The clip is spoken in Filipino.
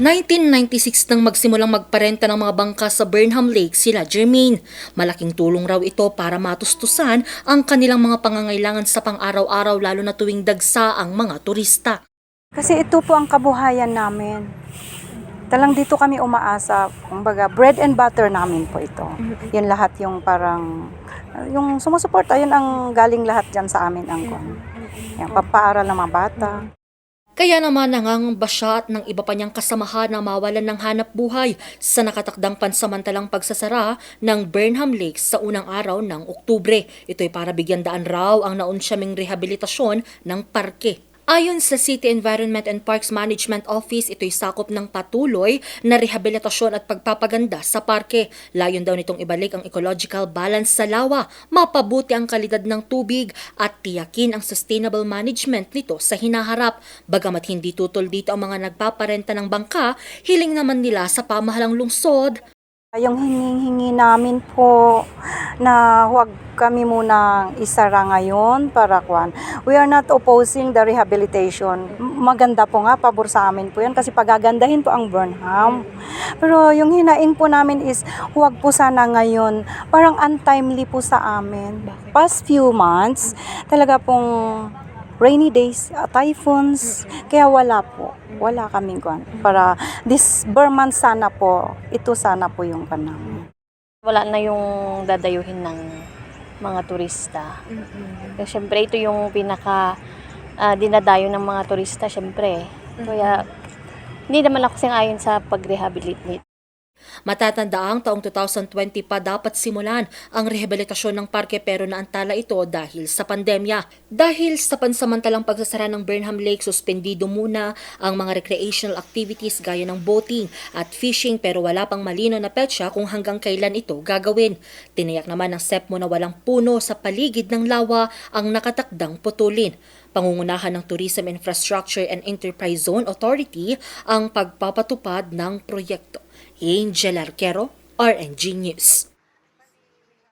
1996 nang magsimulang magparenta ng mga bangka sa Burnham Lake sila Jermaine. Malaking tulong raw ito para matustusan ang kanilang mga pangangailangan sa pang-araw-araw lalo na tuwing dagsa ang mga turista. Kasi ito po ang kabuhayan namin. Talang dito kami umaasa, kumbaga bread and butter namin po ito. Yun lahat yung parang, yung sumusuporta, yun ang galing lahat dyan sa amin ang kwan. Yung papaaral ng mga bata. Kaya naman nangangamba siya at ng iba pa niyang kasamahan na mawalan ng hanap buhay sa nakatakdang pansamantalang pagsasara ng Burnham Lakes sa unang araw ng Oktubre. Ito'y para bigyan daan raw ang naunsyaming rehabilitasyon ng parke. Ayon sa City Environment and Parks Management Office, ito'y sakop ng patuloy na rehabilitasyon at pagpapaganda sa parke. Layon daw nitong ibalik ang ecological balance sa lawa, mapabuti ang kalidad ng tubig at tiyakin ang sustainable management nito sa hinaharap. Bagamat hindi tutol dito ang mga nagpaparenta ng bangka, hiling naman nila sa pamahalang lungsod Yung hiningi namin po na huwag kami munang isara ngayon para kwan. We are not opposing the rehabilitation. Maganda po nga, pabor sa amin po yan kasi pagagandahin po ang Burnham. Pero yung hinaing po namin is huwag po sana ngayon. Parang untimely po sa amin. Past few months, talaga pong rainy days, uh, typhoons, kaya wala po. Wala kaming kwan. Para this Burman sana po, ito sana po yung kanang. Wala na yung dadayuhin ng mga turista. Kasi syempre ito yung pinaka ah, dinadayo ng mga turista syempre. Kaya hindi naman ako singayon sa pag-rehabilitate Matatanda ang taong 2020 pa dapat simulan ang rehabilitasyon ng parke pero naantala ito dahil sa pandemya. Dahil sa pansamantalang pagsasara ng Burnham Lake, suspendido muna ang mga recreational activities gaya ng boating at fishing pero wala pang malino na petsa kung hanggang kailan ito gagawin. Tiniyak naman ng SEPMO na walang puno sa paligid ng lawa ang nakatakdang putulin. Pangungunahan ng Tourism Infrastructure and Enterprise Zone Authority ang pagpapatupad ng proyekto. Angel Arquero, RNG News.